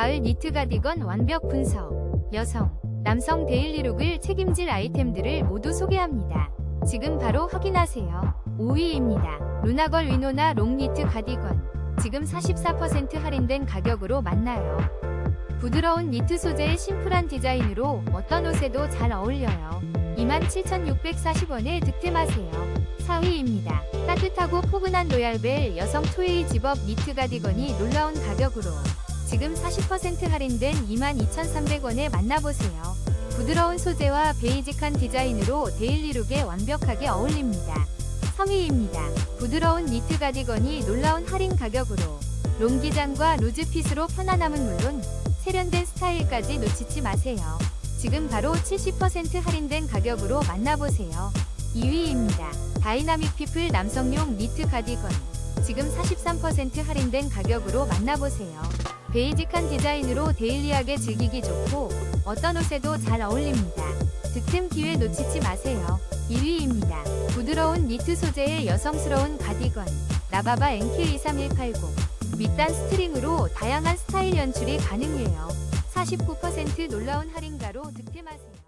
가을 니트 가디건 완벽 분석. 여성, 남성 데일리룩을 책임질 아이템들을 모두 소개합니다. 지금 바로 확인하세요. 5위입니다. 루나걸 위노나 롱 니트 가디건. 지금 44% 할인된 가격으로 만나요. 부드러운 니트 소재의 심플한 디자인으로 어떤 옷에도 잘 어울려요. 27,640원에 득템하세요. 4위입니다. 따뜻하고 포근한 로얄벨 여성 투웨이 집업 니트 가디건이 놀라운 가격으로 지금 40% 할인된 22,300원에 만나보세요. 부드러운 소재와 베이직한 디자인으로 데일리룩에 완벽하게 어울립니다. 3위입니다. 부드러운 니트 가디건이 놀라운 할인 가격으로 롱기장과 루즈핏으로 편안함은 물론 세련된 스타일까지 놓치지 마세요. 지금 바로 70% 할인된 가격으로 만나보세요. 2위입니다. 다이나믹 피플 남성용 니트 가디건. 지금 43% 할인된 가격으로 만나보세요. 베이직한 디자인으로 데일리하게 즐기기 좋고 어떤 옷에도 잘 어울립니다. 득템 기회 놓치지 마세요. 1위입니다. 부드러운 니트 소재의 여성스러운 가디건. 라바바 NK23180. 밑단 스트링으로 다양한 스타일 연출이 가능해요. 49% 놀라운 할인가로 득템하세요.